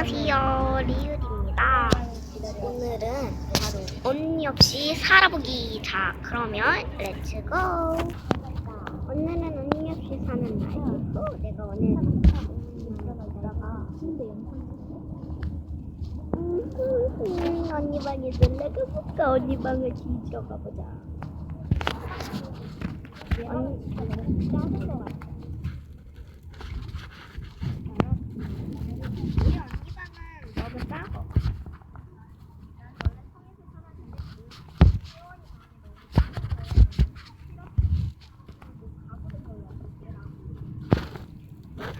안녕하세요. 리을입니다. 오늘은 바로 언니 없이 살아보기. 자 그러면 렛츠고 오늘은 언니 없이 사는 날이고 내가 오늘 언니 방에 놀러가 볼까? 언니 방을 뒤지러 가보자. 언니. 작은 거 같아 우리 언니 방은 너무 작아.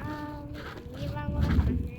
아, 언니 방으로 가는 게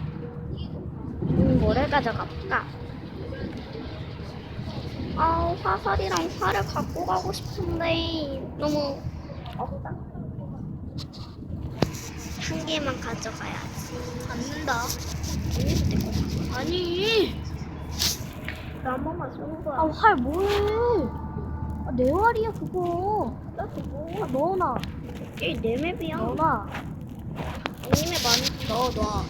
음, 뭐를 가져가 볼까? 아, 화살이랑 활을 갖고 가고 싶은데 너무 없다. 한 개만 가져가야지. 받는다. 내 거. 아니. 나한 번만 쏘는 거야. 아, 활 뭐해? 아, 내 활이야, 그거. 나 그거. 아, 넣어놔. 얘내 맵이야. 넣어놔. 언니 맵 많이 넣어, 넣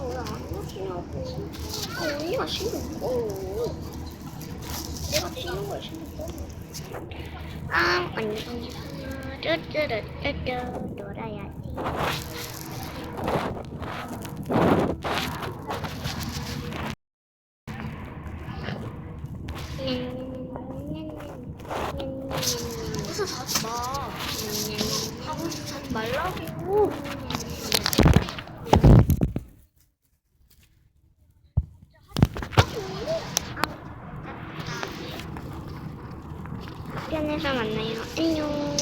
아, 왜안. 아, 언니가 신경 꺼. 내가 치는 거야, 신경 꺼. 아, 언니. 뚜뚜루뚜뚜 놀아야지. 무슨 자지 마. 하고 싶지 하지 말라고. 편에서 만나요. 안녕.